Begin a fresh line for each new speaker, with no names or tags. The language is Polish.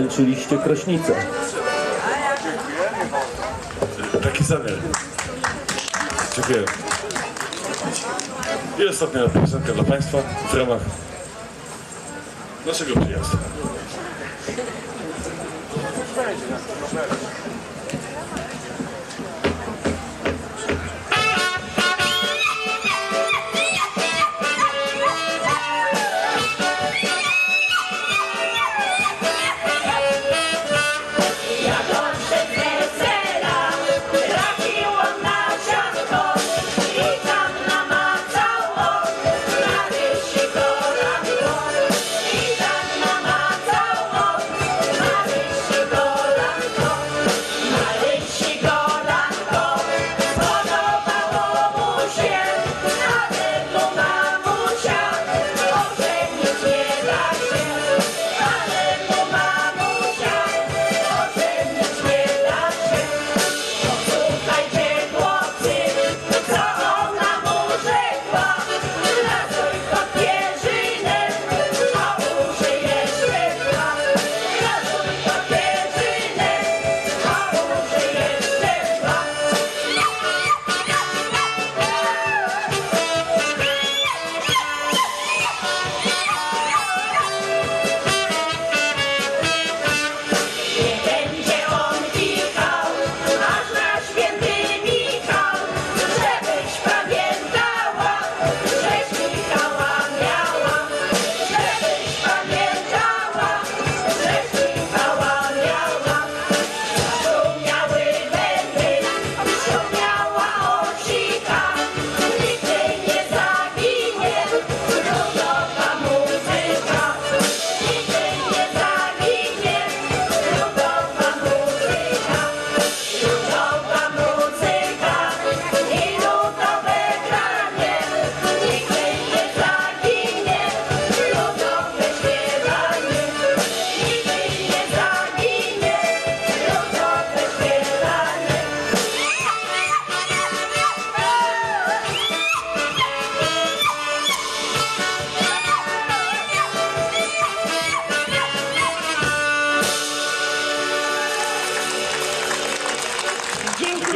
roztańczyliście krośnicę.
Taki zamiar. Dziękuję. I ostatnia piosenka dla Państwa w ramach naszego przyjazdu.